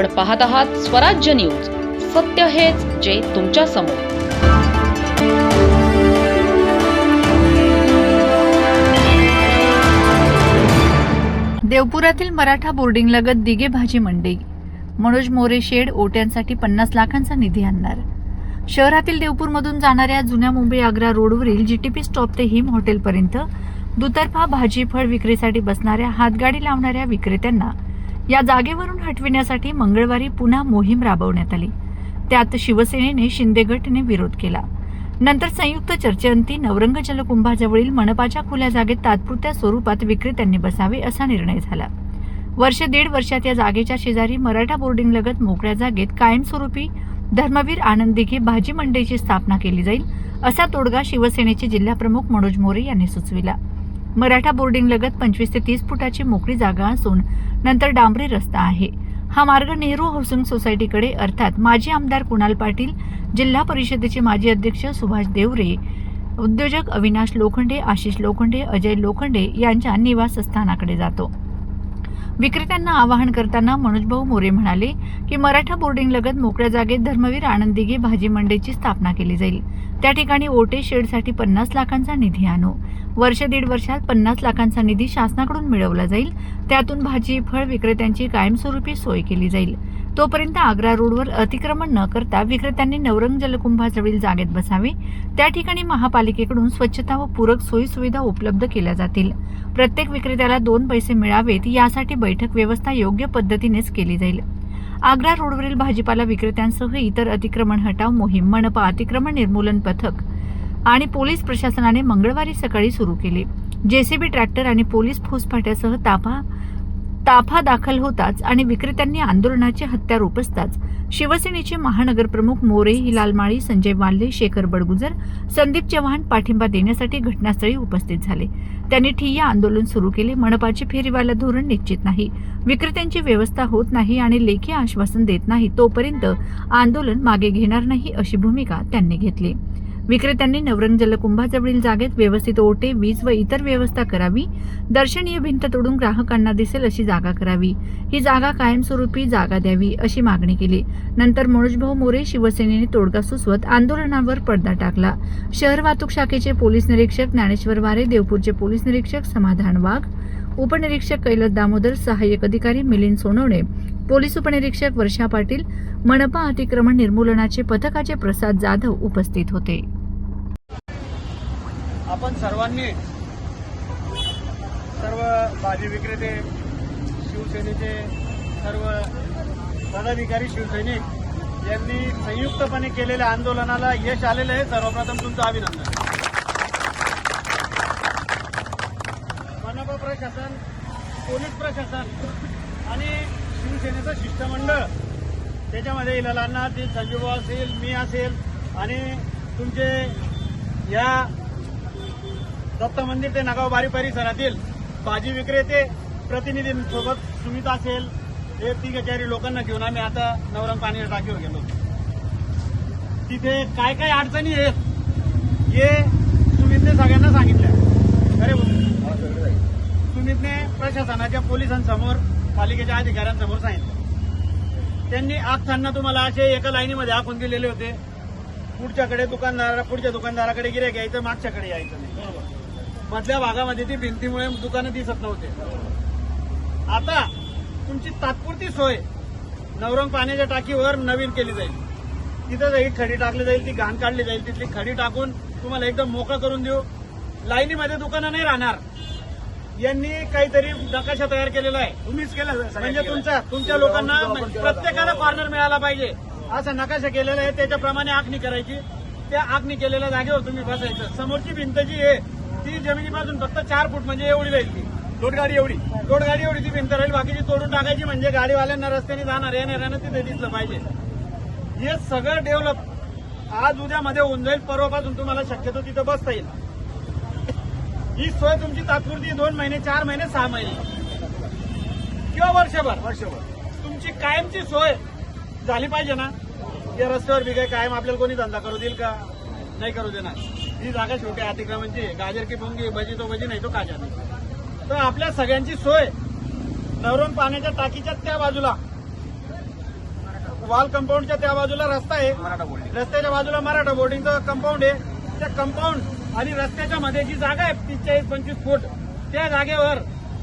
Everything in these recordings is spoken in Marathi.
आपण पाहत आहात स्वराज्य न्यूज. सत्य हेच जे तुमच्यासमोर. देवपुरातील मराठा बोर्डिंग लगत दिघे भाजी मंडई मनोज मोरे शेड ओट्यांसाठी पन्नास लाखांचा निधी आणणार. शहरातील देवपूरमधून जाणाऱ्या जुन्या मुंबई आग्रा रोडवरील जीटीपी स्टॉप ते हिम हॉटेलपर्यंत दुतर्फा भाजी फळ विक्रीसाठी बसणाऱ्या हातगाडी लावणाऱ्या विक्रेत्यांना या जागेवरून हटविण्यासाठी मंगळवारी पुन्हा मोहीम राबवण्यात आली. त्यात शिवसेनेने शिंदे गटने विरोध केला. नंतर संयुक्त चर्चेअंती नवरंग जलकुंभाजवळील मनपाच्या खुल्या जागेत तात्पुरत्या स्वरूपात विक्रेत्यांनी बसावे असा निर्णय झाला. वर्ष दीड वर्षात या जागेच्या शेजारी मराठा बोर्डिंग लगत मोकळ्या जागेत कायमस्वरूपी धर्मवीर आनंद दिघे भाजी मंडईची स्थापना केली जाईल असा तोडगा शिवसेनेचे जिल्हाप्रमुख मनोज मोरे यांनी सुचविला. मराठा बोर्डिंग लगत पंचवीस ते तीस फुटाची मोकळी जागा असून नंतर डांबरी रस्ता आहे. हा मार्ग नेहरू हाऊसिंग सोसायटीकडे अर्थात माजी आमदार कुणाल पाटील जिल्हा परिषदेचे माजी अध्यक्ष सुभाष देवरे उद्योजक अविनाश लोखंडे आशिष लोखंडे अजय लोखंडे यांच्या निवासस्थानाकडे जातो. विक्रेत्यांना आवाहन करताना मनोजभाऊ मोरे म्हणाले की मराठा बोर्डिंग लगत मोकळ्या जागेत धर्मवीर आनंद भाजी मंडईची स्थापना केली जाईल. त्या ठिकाणी ओटे शेडसाठी पन्नास लाखांचा निधी आणू. वर्ष दीड वर्षात पन्नास लाखांचा निधी शासनाकडून मिळवला जाईल. त्यातून भाजी फळ विक्रेत्यांची कायमस्वरूपी सोय केली जाईल. तोपर्यंत आग्रा रोडवर अतिक्रमण न करता विक्रेत्यांनी नवरंग जलकुंभाजवळील जागेत बसावे. त्या ठिकाणी महापालिकेकडून स्वच्छता व पूरक सोयी सुविधा उपलब्ध केल्या जातील. प्रत्येक विक्रेत्याला दोन पैसे मिळावेत यासाठी बैठक व्यवस्था योग्य पद्धतीनेच केली जाईल. आग्रा रोडवरील भाजीपाला विक्रेत्यांसह इतर अतिक्रमण हटाव मोहीम मनपा अतिक्रमण निर्मूलन पथक आणि पोलीस प्रशासनाने मंगळवारी सकाळी सुरू केले. जेसीबी ट्रॅक्टर आणि पोलीस फुसफाट्यासह ताफा ताफा दाखल होताच आणि विक्रेत्यांनी आंदोलनाचे हत्यार उपसताच शिवसेनेचे महानगरप्रमुख मोरे हिलाल माळी संजय वाल्ले शेखर बडगुजर संदीप चव्हाण पाठिंबा देण्यासाठी घटनास्थळी उपस्थित झाले. त्यांनी ठिय्या आंदोलन सुरू केले. मनपाचे फेरीवाला धोरण निश्चित नाही. विक्रेत्यांची व्यवस्था होत नाही आणि लेखी आश्वासन देत नाही तोपर्यंत आंदोलन मागे घेणार नाही अशी भूमिका त्यांनी घेतली. विक्रेत्यांनी नवरंग जलकुंभाजवळील जागेत व्यवस्थित ओटे वीज व इतर व्यवस्था करावी. दर्शनीय भिंत तोडून ग्राहकांना दिसेल अशी जागा करावी. ही जागा कायमस्वरूपी जागा द्यावी अशी मागणी केली. नंतर मनोजभाऊ मोरे शिवसेनेने तोडगा सुचवत आंदोलनावर पडदा टाकला. शहर वाहतूक शाखेचे पोलीस निरीक्षक ज्ञानेश्वर वारे देवपूरचे पोलीस निरीक्षक समाधान वाघ उपनिरीक्षक कैलास दामोदर सहाय्यक अधिकारी मिलिंद सोनवणे पोलीस उपनिरीक्षक वर्षा पाटील मनपा अतिक्रमण निर्मूलनाचे पथकाचे प्रसाद जाधव उपस्थित होते. आपण सर्वांनी सर्व भाजी विक्रेते शिवसेनेचे सर्व पदाधिकारी शिवसैनिक यांनी संयुक्तपणे केलेल्या आंदोलनाला यश आलेलं आहे. सर्वप्रथम तुमचं अभिनंदन. मनपा प्रशासन पोलीस प्रशासन आणि शिवसेनेचं शिष्टमंडळ त्याच्यामध्ये इलाल अण्णा ते संजीव असेल मी असेल आणि तुमचे या दत्त मंदिर ते नगाव बारी परिसरातील भाजी विक्रेते प्रतिनिधींसोबत सुमिता असेल. हे तिघ चारी लोकांना घेऊन आम्ही आता नवरंग पाणी टाकीवर गेलो. तिथे काय काय अडचणी आहेत हे सुमितने सगळ्यांना सांगितल्या. अरे सुमितने प्रशासनाच्या पोलिसांसमोर पालिकेच्या अधिकाऱ्यांसमोर सांगितलं. त्यांनी आखताना तुम्हाला असे एका लाईनीमध्ये आखून दिलेले होते. पुढच्याकडे दुकानदारा पुढच्या दुकानदाराकडे गिरे घ्यायचं मागच्याकडे यायचं नाही. मधल्या भागामध्ये ती भिंतीमुळे दुकानं दिसत नव्हते. आता तुमची तात्पुरती सोय नवरंग पाण्याच्या टाकीवर नवीन केली जाईल. तिथं जाईल खडी टाकली जाईल ती घाण काढली जाईल तिथली खडी टाकून तुम्हाला एकदम मोकळं करून देऊ. लाईनीमध्ये दुकानं नाही राहणार. यांनी काहीतरी नकाशा तयार केलेला आहे. तुम्हीच केला म्हणजे तुमच्या तुमच्या लोकांना प्रत्येकाला कॉर्नर मिळाला पाहिजे. असा नकाशा केलेला आहे. त्याच्याप्रमाणे आखणी करायची. त्या आखणी केलेल्या जागेवर तुम्ही बसायचं. समोरची भिंत जी आहे ती जमिनीपासून फक्त चार फूट म्हणजे एवढी राहील ती. गाडी एवढी. गाडी एवढी ती भिंत राहील बाकीची तोडून टाकायची म्हणजे गाडीवाल्यांना रस्त्याने जाणार येणाऱ्यांना तिथे दिसलं पाहिजे. हे सगळं डेव्हलप आज उद्यामध्ये होऊन जाईल. परवापासून तुम्हाला शक्यतो तिथं बसता येईल. ही सोय तुमची तात्पुरती दोन महिने चार महिने सहा महिने. किंवा वर्षभर. वर्षभर. तुमची कायमची सोय झाली पाहिजे ना? या रस्त्यावर बी कायम आपल्याला कोणी धंदा करू देईल का? नाही करू देणार. ही जागा शेवटी अतिक्रमणची. गाजर की पोंगी भजी तो भजी नाही तो काजा नाही. तर आपल्या सगळ्यांची सोय नवरून पाण्याच्या टाकीच्या त्या बाजूला वॉल कंपाऊंडच्या त्या बाजूला रस्ता आहे. रस्त्याच्या बाजूला मराठा बोर्डिंगचं कंपाऊंड आहे. त्या कंपाऊंड आणि रस्त्याच्या मध्ये जी जागा आहे तीस चाळीस पंचवीस फूट त्या जागेवर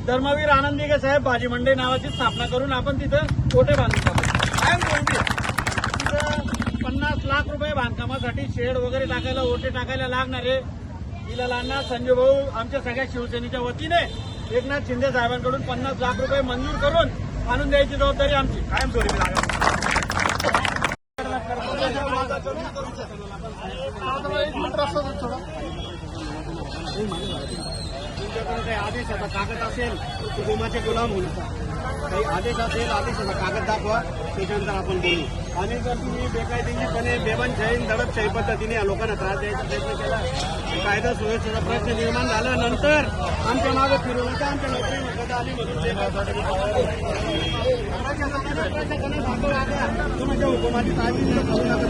धर्मवीर आनंदिगे साहेब भाजी मंडई नावाची स्थापना करून आपण तिथं कोठे बांधू शकतो? तिथं पन्नास लाख रुपये बांधकामासाठी शेड वगैरे टाकायला ओटे टाकायला लागणारे इलालांना संजय भाऊ आमच्या सगळ्या शिवसेनेच्या वतीने एकनाथ शिंदे साहेबांकडून पन्नास लाख रुपये मंजूर करून आणून द्यायची जबाबदारी आमची. कायमस्वरूपी लागणार आदेशाचा कागद असेल कुटुंबाचे गुलाम होईल काही आदेश असेल आदेशाचा कागद दाखवा त्याच्यानंतर आपण बोलू. आणि जर तुम्ही बेकायदेशीरपणे बेबनशाही दडपशाही पद्धतीने या लोकांना त्रास द्यायचा प्रयत्न केला कायदा सुव्यवस्थेचा प्रश्न निर्माण झाल्यानंतर आमच्या मागे फिरू नका आमच्या नोकरी नका आली म्हणून तुम्ही त्या हुकुमाची ताजी करू नका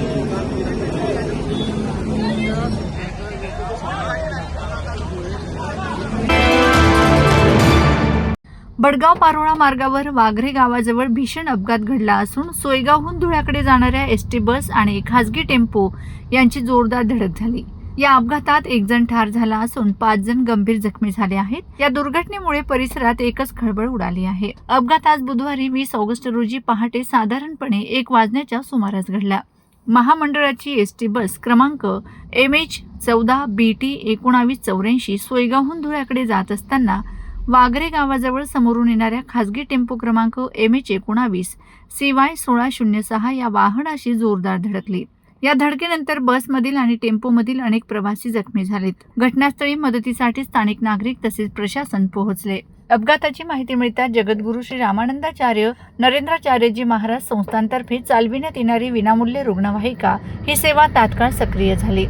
वडगाव पारोळा मार्गावर वाघरे गावाजवळ भीषण अपघात घडला असून सोयगावहून धुळ्याकडे जाणाऱ्या एस टी बस आणि खासगी टेम्पो यांची जोरदार धडक झाली. या अपघातात एक जण ठार झाला असून पाच जण गंभीर जखमी झाले आहेत. या दुर्घटनेमुळे परिसरात एकच खळबळ उडाली आहे. अपघात आज बुधवारी वीस ऑगस्ट रोजी पहाटे साधारणपणे एक वाजण्याच्या सुमारास घडला. महामंडळाची एस टी बस क्रमांक एम एच चौदा बी टी एकोणावीस चौऱ्याऐंशी सोयगावहून धुळ्याकडे जात असताना वागरे गावाजवळ समोरून येणाऱ्या खासगी टेम्पो क्रमांक एम एच एकोणावीस सी वाय सोळा शून्य सहा या वाहनाशी जोरदार धडकली. या धडकेनंतर बसमधील आणि टेम्पोमधील अनेक प्रवासी जखमी झालेत. घटनास्थळी मदतीसाठी स्थानिक नागरिक तसेच प्रशासन पोहोचले. अपघाताची माहिती मिळताच जगद्गुरू श्री रामानंदाचार्य नरेंद्राचार्यजी महाराज संस्थांतर्फे चालविण्यात येणारी विनामूल्य रुग्णवाहिका ही सेवा तात्काळ सक्रिय झाली.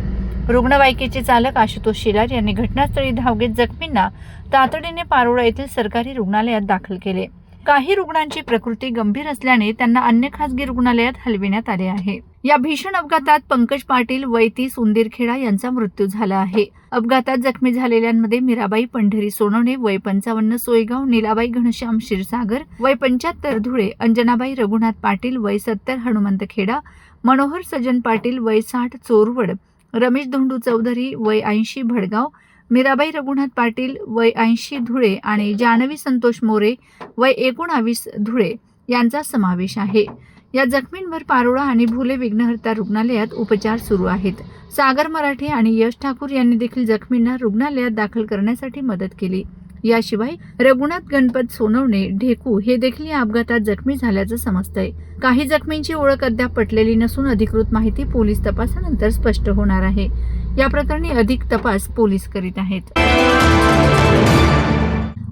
रुग्णवाहिकेचे चालक आशुतोष शिलार यांनी घटनास्थळी धाव घेत जखमींना तातडीने पारोळा येथील सरकारी रुग्णालयात दाखल केले. काही रुग्णांची प्रकृती गंभीर असल्याने त्यांना अन्य खासगी रुग्णालयात हलविण्यात आले आहे. या भीषण अपघातात पंकज पाटील वय तीस उंदीरखेडा यांचा मृत्यू झाला आहे. अपघातात जखमी झालेल्यांमध्ये मीराबाई पंढरी सोनवणे वय पंचावन्न सोयगाव नीलाबाई घनश्याम क्षीरसागर वय पंच्याहत्तर धुळे अंजनाबाई रघुनाथ पाटील वय सत्तर हनुमंत खेडा मनोहर सजन पाटील वय साठ चोरवड रमेश धोंडू चौधरी वय ऐंशी भडगाव मीराबाई रघुनाथ पाटील वय ऐंशी धुळे आणि जानवी संतोष मोरे वय एकोणावीस धुळे यांचा समावेश आहे. या जखमींवर पारोळा आणि भुले विघ्नहर्ता रुग्णालयात उपचार सुरू आहेत. सागर मराठे आणि यश ठाकूर यांनी देखील जखमींना रुग्णालयात दाखल करण्यासाठी मदत केली. याशिवाय रघुनाथ गणपत सोनवणे ढेकू हे देखील या अपघातात जखमी झाल्याचं समजतंय. काही जखमींची ओळख अद्याप पटलेली नसून अधिकृत माहिती पोलीस तपासानंतर स्पष्ट होणार आहे. या प्रकरणी अधिक तपास पोलीस करीत आहेत.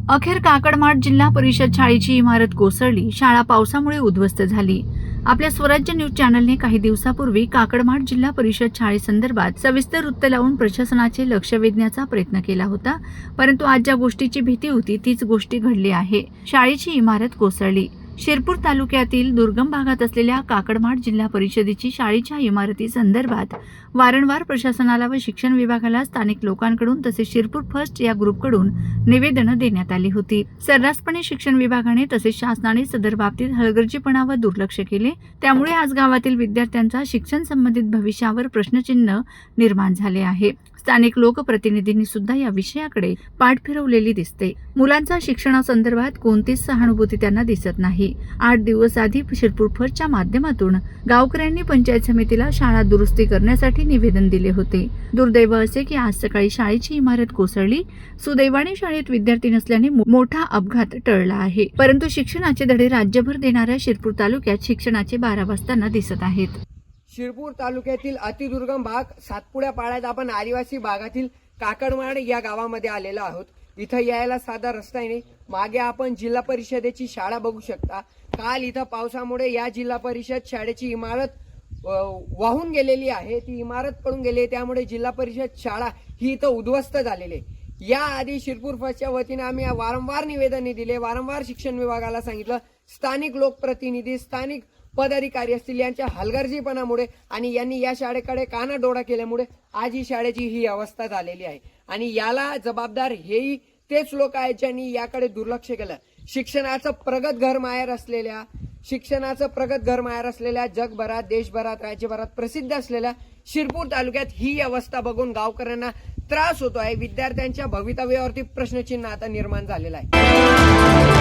अखेर काकडमाड जिल्हा परिषद शाळेची इमारत कोसळली. शाळा पावसामुळे उद्ध्वस्त झाली. आपल्या स्वराज्य न्यूज चॅनलने काही दिवसापूर्वी काकडमाड जिल्हा परिषद शाळेसंदर्भात सविस्तर वृत्त लावून प्रशासनाचे लक्ष वेधण्याचा प्रयत्न केला होता. परंतु आज ज्या गोष्टीची भीती होती तीच गोष्टी घडली आहे. शाळेची इमारत कोसळली. शिरपूर तालुक्यातील दुर्गम भागात असलेल्या काकडमाड जिल्हा परिषदेची शाळेच्या इमारती संदर्भात वारंवार प्रशासनाला व शिक्षण विभागाला स्थानिक लोकांकडून तसेच शिरपूर फर्स्ट या ग्रुपकडून निवेदनं देण्यात आली होती. सर्रासपणे शिक्षण विभागाने तसेच शासनाने सदर बाबतीत हलगर्जीपणा व दुर्लक्ष केले. त्यामुळे आज गावातील विद्यार्थ्यांचा शिक्षण संबंधित भविष्यावर प्रश्नचिन्ह निर्माण झाले आहे. स्थानिक लोकप्रतिनिधींनी सुद्धा या विषयाकडे पाठ फिरवलेली दिसते. मुलांचा शिक्षणासंदर्भात कोणतीच सहानुभूती त्यांना दिसत नाही. आठ दिवस आधी शिरपूर फरच्या माध्यमातून गावकऱ्यांनी पंचायत समितीला शाळा दुरुस्ती करण्यासाठी निवेदन दिले होते. दुर्दैव असे की आज सकाळी शाळेची इमारत कोसळली. सुदैवाने शाळेत विद्यार्थी नसल्याने मोठा अपघात टळला आहे. परंतु शिक्षणाचे धडे राज्यभर देणाऱ्या शिरपूर तालुक्यात शिक्षणाचे बारा वाजताना दिसत आहेत. शिरपूर तालुक्यातील अतिदुर्गम भाग सातपुड्या पाड्यात आपण आदिवासी भागातील काकडवाड या गावामध्ये आलेलो आहोत. इथं यायला साधा रस्ता नाही मागे आपण जिल्हा परिषदेची शाळा बघू शकता. काल इथं पावसामुळे या जिल्हा परिषद शाळेची इमारत वाहून गेलेली आहे. ती इमारत पडून गेली आहे. त्यामुळे जिल्हा परिषद शाळा ही इथं उद्ध्वस्त झालेली आहे. या आधी शिरपूर फसच्या वतीने आम्ही वारंवार निवेदने दिले. वारंवार शिक्षण विभागाला सांगितलं. स्थानिक लोकप्रतिनिधी स्थानिक पदाधिकारी असतील यांच्या हलगर्जीपणामुळे आणि यांनी या शाळेकडे कानाडोळा केल्यामुळे आज ही शाळेची ही अवस्था झालेली आहे. आणि याला जबाबदार हेही तेच लोक आहेत ज्यांनी याकडे दुर्लक्ष केलं. शिक्षणाचं प्रगत घर माहेर असलेल्या शिक्षणाचं प्रगत घर माहेर असलेल्या जगभरात देशभरात राज्यभरात प्रसिद्ध असलेल्या शिरपूर तालुक्यात ही अवस्था बघून गावकऱ्यांना त्रास होतो आहे विद्यार्थ्यांच्या भवितव्यावरती प्रश्नचिन्ह आता निर्माण झालेलं आहे.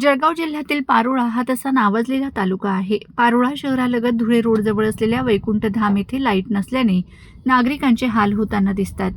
जळगाव जिल्ह्यातील पारोळा हा तसा नावाजलेला तालुका आहे. पारोळा शहरालगत धुळे रोडजवळ असलेल्या वैकुंठ धाम येथे लाइट नसल्याने नागरिकांचे हाल होताना दिसतात.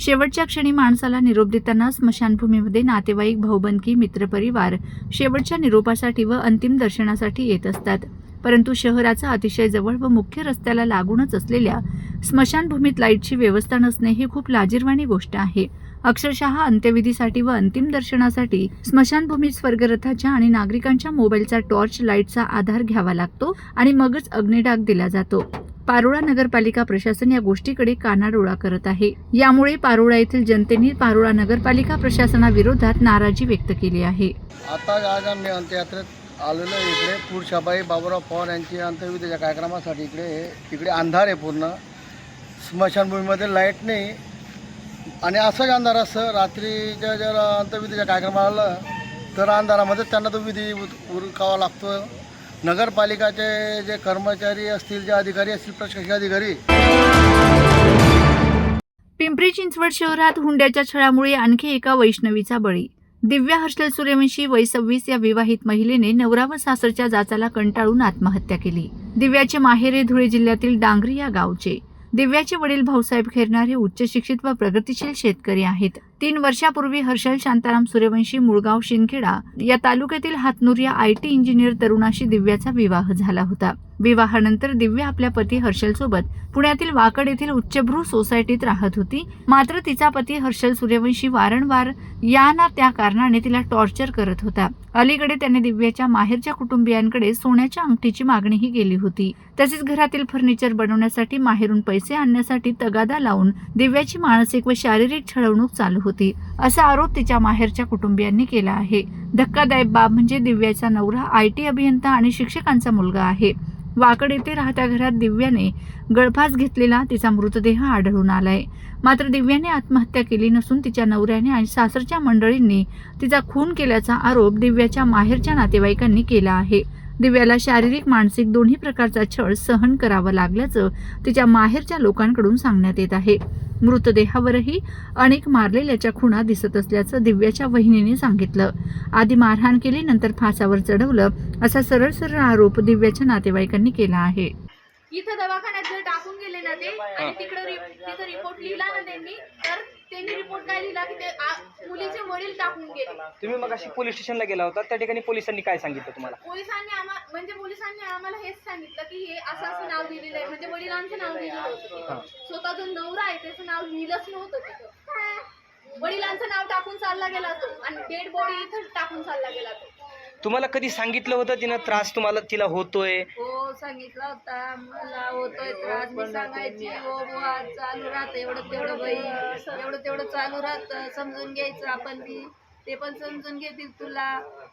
शेवटच्या क्षणी माणसाला निरोप देताना स्मशानभूमीमध्ये नातेवाईक भाऊबंदकी मित्रपरिवार शेवटच्या निरोपासाठी व अंतिम दर्शनासाठी येत असतात. परंतु शहराचा अतिशय जवळ व मुख्य रस्त्याला लागूनच असलेल्या स्मशानभूमीत लाईटची व्यवस्था नसणे ही खूप लाजीरवाणी गोष्ट आहे. अक्षरशः अंत्यविधीसाठी व अंतिम दर्शनासाठी स्मशानभूमी स्वर्गरथाच्या आणि नागरिकांच्या मोबाईलचा टॉर्च लाईटचा आधार घ्यावा लागतो आणि मगच अग्निडाग दिला जातो. पारोळा नगरपालिका प्रशासन या गोष्टीकडे कानाडोळा करत आहे. यामुळे पारोळा येथील जनतेने पारोळा नगरपालिका प्रशासनाविरोधात नाराजी व्यक्त केली आहे. आता आज आम्ही अंत्ययात्रेत आलेलो इकडे. पुरशाबाई बाबुराव पवार यांची अंत्यविधीच्या कार्यक्रमासाठी इकडे इकडे अंधार आहे पूर्ण. स्मशानभूमीमध्ये लाइट नाही. आणि असं अंधार असं रात्रीच्या जर अंतविधीच्या कार्यक्रमाला आलं तर अंधारामध्ये त्यांना तो विधी उरकावा लागतो. नगरपालिकाचे जे कर्मचारी असतील जे अधिकारी असतील प्रशासकीय अधिकारी. पिंपरी चिंचवड शहरात हुंड्याच्या छळामुळे आणखी एका वैष्णवीचा बळी. दिव्या हर्षल सूर्यवंशी वय सव्वीस या विवाहित महिलेने नवरा व सासरच्या जाचाला कंटाळून आत्महत्या केली. दिव्याचे माहेरे धुळे जिल्ह्यातील डांगरी या गावचे. दिव्याचे वडील भाऊसाहेब खेरणार हे उच्च शिक्षित व प्रगतिशील शेतकरी आहेत. तीन वर्षापूर्वी हर्षल शांताराम सूर्यवंशी मुळगाव शिंदखेडा या तालुक्यातील हातनूर या आय टी इंजिनियर तरुणाशी दिव्याचा विवाह झाला होता. विवाहानंतर दिव्या आपल्या पती हर्षलसोबत पुण्यातील वाकड येथील उच्चभ्रू सोसायटीत राहत होती. मात्र तिचा पती हर्षल सूर्यवंशी वारंवार या ना त्या कारणाने तिला टॉर्चर करत होता. अलीकडे त्याने दिव्याच्या माहेरच्या कुटुंबियांकडे सोन्याच्या अंगठीची मागणीही केली होती. तसेच घरातील फर्निचर बनवण्यासाठी माहेरून पैसे आणण्यासाठी तगादा लावून दिव्याची मानसिक व शारीरिक छळवणूक चालू होती. असा आरोप तिच्या माहेरच्या कुटुंबियांनी केला आहे. धक्कादायक बाब म्हणजे दिव्याचा नवरा आय टी अभियंता आणि शिक्षकांचा मुलगा आहे. वाकड येथे राहत्या घरात दिव्याने गळफास घेतलेला तिचा मृतदेह आढळून आलाय. मात्र दिव्याने आत्महत्या केली नसून तिच्या नवऱ्याने आणि सासरच्या मंडळींनी तिचा खून केल्याचा आरोप दिव्याच्या माहेरच्या नातेवाईकांनी केला आहे. दिव्याला शारीरिक मानसिक दोन्ही प्रकारचा छळ सहन करावा लागल्याचं तिच्या माहेरच्या लोकांकडून सांगण्यात येत आहे. मृतदेहावरही अनेक मारलेल्याच्या खुणा दिसत असल्याचं दिव्याच्या वहिनीने सांगितलं. आधी मारहाण केली नंतर फासावर चढवलं असा सरळ सरळ आरोप दिव्याच्या नातेवाईकांनी केला आहे. इथं दवाखान्यात जर टाकून गेले ना ते आणि तिकडे तिथं रिपोर्ट लिहिला ना त्यांनी तर त्यांनी रिपोर्ट काय लिहिला की ते मुलीचे गेले. तुम्ही मग अशी पोलीस स्टेशनला गेला होता. त्या ठिकाणी पोलिसांनी काय सांगितलं तुम्हाला? पोलिसांनी आम्हा म्हणजे पोलिसांनी आम्हाला हेच सांगितलं की हे असं असं नाव दिलेलं आहे. म्हणजे वडिलांचं नाव लिहिलं होतं हा. तिथं. स्वतः जो नवरा आहे त्याचं नाव लिहिलंच नव्हतं तिथं. वडिलांचं नाव टाकून चालला गेला तो. आणि डेड बॉडी इथं टाकून चालला गेला तो. तुम्हाला कधी सांगितलं होतं तिनं त्रास तुम्हाला तिला होतोय? हो सांगितलं होता मला होतोय त्रास. मी सांगायची हो बुवा चालू राहतं. एवढं तेवढं बाई एवढं तेवढं चालू राहतं. समजून घ्यायचं आपण बी. ते पण समजून घेतील तुला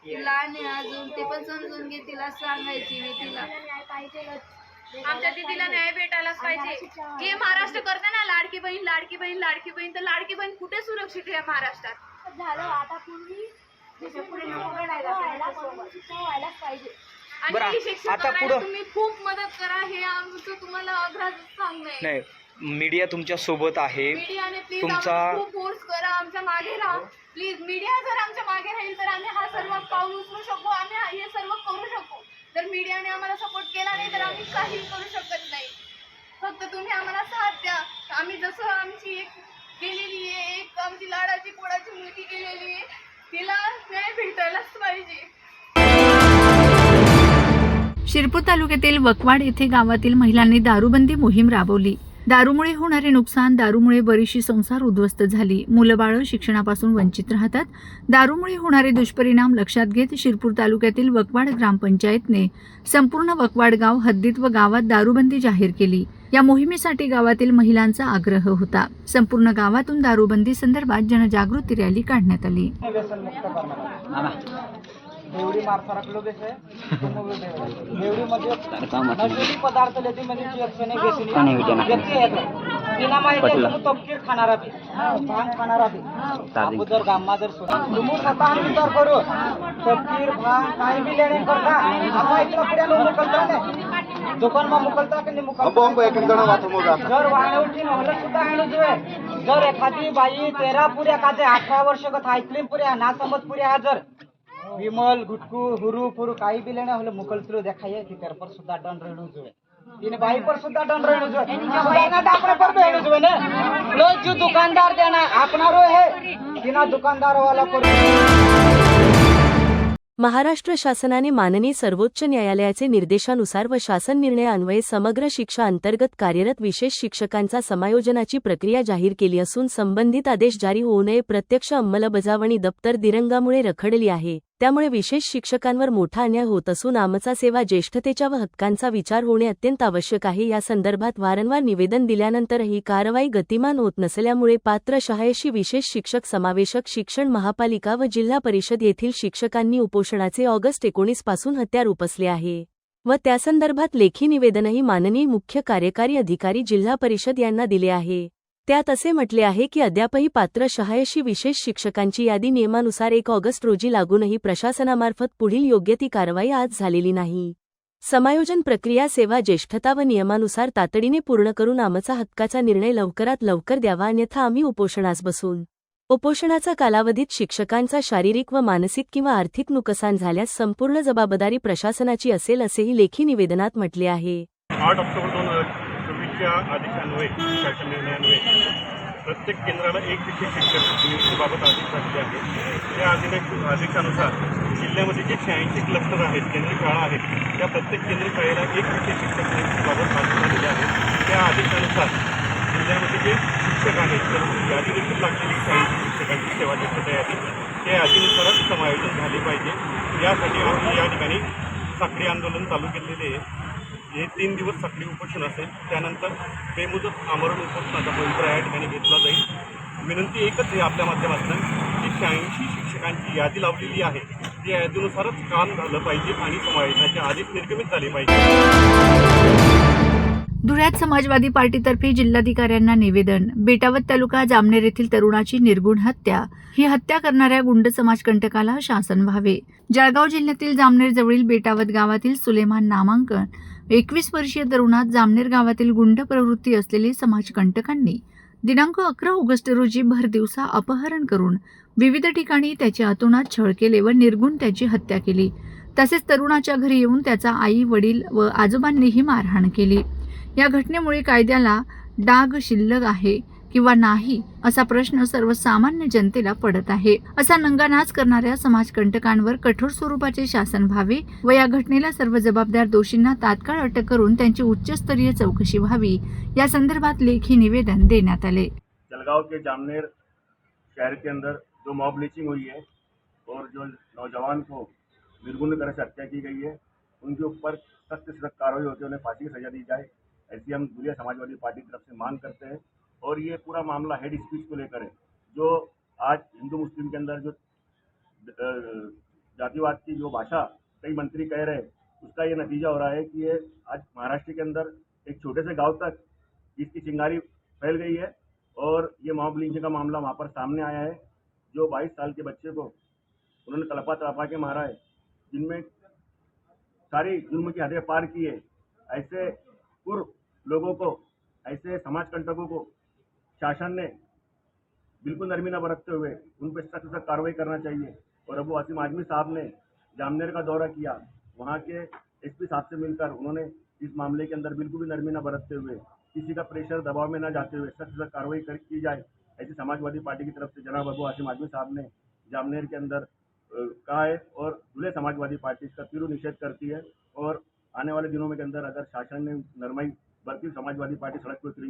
ती लहान आहे अजून ते पण समजून घेतील असं सांगायची मी तिला. आमच्या दिदीला न्याय भेटायलाच पाहिजे. जे महाराष्ट्र करते ना लाडकी बहीण लाडकी बहीण लाडकी बहीण तर लाडकी बहीण कुठे सुरक्षित आहे महाराष्ट्रात? झालं आता पूर्वी आणि तुम्ही खूप मदत करा हे आमचं तुम्हाला अग्राज सांगणं आहे. नाही मीडिया तुमच्यासोबत आहे. तुमचा- खूप फोर्स करा आमच्या मागे राहा. प्लीज मीडिया जर आमच्या मागे राहील तर आम्ही हा सर्व पाऊल उचलू शकू आम्ही हा- हे सर्व करू शकू. जर मीडियाने आम्हाला सपोर्ट केला नाही तर आम्ही काही करू शकत नाही. फक्त तुम्ही आम्हाला साथ द्या. आम्ही जसं आमची एक गेलेली आहे एक आमची लाडाची पोळाची मुलगी गेलेली आहे तिला न्याय भेटायलाच पाहिजे. शिरपूर तालुक्यातील वकवाड येथे गावातील महिलांनी दारूबंदी मोहीम राबवली. दारूमुळे होणारे नुकसान दारूमुळे बरीचशी संसार उद्ध्वस्त झाली. मुलं बाळं शिक्षणापासून वंचित राहतात. दारूमुळे होणारे दुष्परिणाम लक्षात घेत शिरपूर तालुक्यातील वकवाड ग्रामपंचायतने संपूर्ण वकवाड गाव हद्दीत व गावात दारूबंदी जाहीर केली. या मोहिमेसाठी गावातील महिलांचा आग्रह होता. संपूर्ण गावातून दारूबंदी संदर्भात जनजागृती रॅली काढण्यात आली. एवढी मारफरक लोक आहे एवढी म्हणजे पदार्थ लेते म्हणजे व्यक्तीने घेतली. व्यक्ती आहे बिना माहिती तुम्ही तपकीर खाणारा बी. भांग खाणारा बी. आपण जर गाममा जर सोडा तुम्ही स्वतः विचार करू. तपकीर भांग काही बी लेणे करता. आपण मोकलता की नाही मोकलता? जर वाहन सुद्धा जुए जर एखादी बाई तेरा पुऱ्या काजे अठरा वर्ष कथा ऐकली पुऱ्या ना समज पुऱ्या जर विमल गुटकू हुरू फुरू काही बी लेणे होला मुकलतलो देखाये की तेर पर सुद्धा दंड रेणू जुए इन बाई पर सुद्धा दंड रेणू जुए सुधारना तो अपने पर भी रेणू जुए ने लो जो दुकानदार देना अपना रो है बिना दुकानदार वाला पर महाराष्ट्र शासनाने माननीय सर्वोच्च न्यायालयाचे निर्देशानुसार व शासन निर्णयान्वये समग्र शिक्षा अंतर्गत कार्यरत विशेष शिक्षकांचा समायोजनाची प्रक्रिया जाहीर केली असून संबंधित आदेश जारी होऊ नये प्रत्यक्ष अंमलबजावणी दप्तर दिरंगामुळे रखडली आहे. त्यामुळे विशेष शिक्षकांवर मोठा अन्याय होत असून आमचा सेवा ज्येष्ठतेच्या व हक्कांचा विचार होणे अत्यंत आवश्यक आहे. या संदर्भात वारंवार निवेदन दिल्यानंतरही कारवाई गतिमान होत नसल्यामुळे पात्र शहाऐंशी विशेष शिक्षक समावेशक शिक्षण महापालिका व जिल्हा परिषद येथील शिक्षकांनी उपोषणाचे ऑगस्ट एकोणीसपासून हत्यार उपसले आहे. व त्यासंदर्भात लेखी निवेदनही माननीय मुख्य कार्यकारी अधिकारी जिल्हा परिषद यांना दिले आहे. त्यात असे म्हटले आहे की अद्यापही पात्र शहाऐंशी विशेष शिक्षकांची यादी नियमानुसार एक ऑगस्ट रोजी लागूनही प्रशासनामार्फत पुढील योग्य ती कारवाई आज झालेली नाही. समायोजन प्रक्रिया सेवा ज्येष्ठता व नियमानुसार तातडीने पूर्ण करून आमचा हक्काचा निर्णय लवकरात लवकर द्यावा अन्यथा आम्ही उपोषणास बसून. उपोषणाचा कालावधीत शिक्षकांचा शारीरिक व मानसिक किंवा आर्थिक नुकसान झाल्यास संपूर्ण जबाबदारी प्रशासनाची असेल असेही लेखी निवेदनात म्हटले आहे. शासनाच्या आदेशान्वये शासन निर्णयान्वये प्रत्येक केंद्राला एक विशेष शिक्षक नियुक्तीबाबत आदेश झालेले आहेत. या आदेश आदेशानुसार जिल्ह्यामध्ये जे शहाऐंशी क्लस्टर आहेत केंद्रीय शाळा आहेत त्या प्रत्येक केंद्रीय शाळेला एक विशेष शिक्षक नियुक्तीबाबत आदेश झालेले आहेत. त्या आदेशानुसार जिल्ह्यामध्ये जे शिक्षक आहेत तर यादी देखील लागलेली शहाऐंशी शिक्षकांची सेवा ज्येष्ठता आहे. त्या यादीनुसारच समायोजन झाले पाहिजे. यासाठी आम्ही या ठिकाणी साखळी आंदोलन चालू केलेले आहे. हे तीन दिवस साखळी उपोषण असेल त्यानंतर बेमुदत आमरण उपोषणाचा पवित्रा या ठिकाणी घेतला जाईल. विनंती एकच आहे आपल्या माध्यमातून की शहाऐंशी शिक्षकांची यादी लावलेली आहे. त्या यादीनुसारच काम झालं पाहिजे आणि समायोजनाचे आदेश निर्गमित झाले पाहिजे. धुळ्यात समाजवादी पार्टीतर्फे जिल्हाधिकाऱ्यांना निवेदन बेटावत तालुका जामनेर येथील तरुणाची निर्गुण हत्या. ही हत्या करणाऱ्या गुंड समाजकंटकाला शासन व्हावे. जळगाव जिल्ह्यातील जामनेर जवळील बेटावत गावातील सुलेमान नामांकन एकवीस वर्षीय तरुणात जामनेर गावातील गुंड प्रवृत्ती असलेले समाजकंटकांनी दिनांक अकरा ऑगस्ट रोजी भर दिवसा अपहरण करून विविध ठिकाणी त्याच्या अतोनात छळ केले व निर्गुण त्याची हत्या केली. तसेच तरुणाच्या घरी येऊन त्याचा आई वडील व आजोबांनीही मारहाण केली. या घटनेमुळे कायद्याला डाग शिल्लक आहे. किंवा नाही असा प्रश्न सर्वसामान्य जनतेला पडत आहे. असा नंगानाच करणाऱ्या समाजकंटकांवर कठोर स्वरूपाचे शासन व्हावे व या घटनेला सर्व जबाबदार दोषींना तात्काळ अटक करून त्यांची उच्चस्तरीय चौकशी व्हावी. या संदर्भात लेखी निवेदन देण्यात आले. जलगांव के जामनेर शहर के अंदर जो मॉब लिचिंग हुई है और जो नौजवान को निर्गुण तरह से हत्या की गई है उनके ऊपर सख्त से सख्त कार्रवाई होती है उन्हें फांसी की सजा दी जाए ऐसी हम दुनिया समाजवादी पार्टी की तरफ से मांग करते हैं। और ये पूरा मामला हेड स्पीच को लेकर है, जो आज हिंदू मुस्लिम के अंदर जो जातिवाद की जो भाषा कई मंत्री कह रहे हैं, उसका ये नतीजा हो रहा है कि ये आज महाराष्ट्र के अंदर एक छोटे से गाँव तक इसकी चिंगारी फैल गई है और ये मॉब लिंचिंग का मामला वहाँ पर सामने आया है, जो 22 साल के बच्चे को उन्होंने तड़पा तड़पा के मारा है, जिनमें सारी जुर्म की हदें पार की है। ऐसे पूर्व लोगों को, ऐसे समाज कंटकों को शासन ने बिल्कुल नरमी न बरतते हुए उन पर सख्त सख्त कार्रवाई करना चाहिए। और अबू आसिम आजमी साहब ने जामनेर का दौरा किया। वहाँ के एसपी साहब से मिलकर उन्होंने इस मामले के अंदर बिल्कुल भी नरमी न बरतते हुए, किसी का प्रेशर, दबाव में न जाते हुए सख्त सख्त कार्रवाई कर, की जाए, ऐसी समाजवादी पार्टी की तरफ़ से जनाब अबू आसिम आजमी साहब ने जामनेर के अंदर कहा है और दूल्हे समाजवादी पार्टी इसका तीव्र निषेध करती है। और आने वाले दिनों में के अंदर अगर शासन ने नरमाई, बरती समाजवादी पार्टी सड़क पर उतरी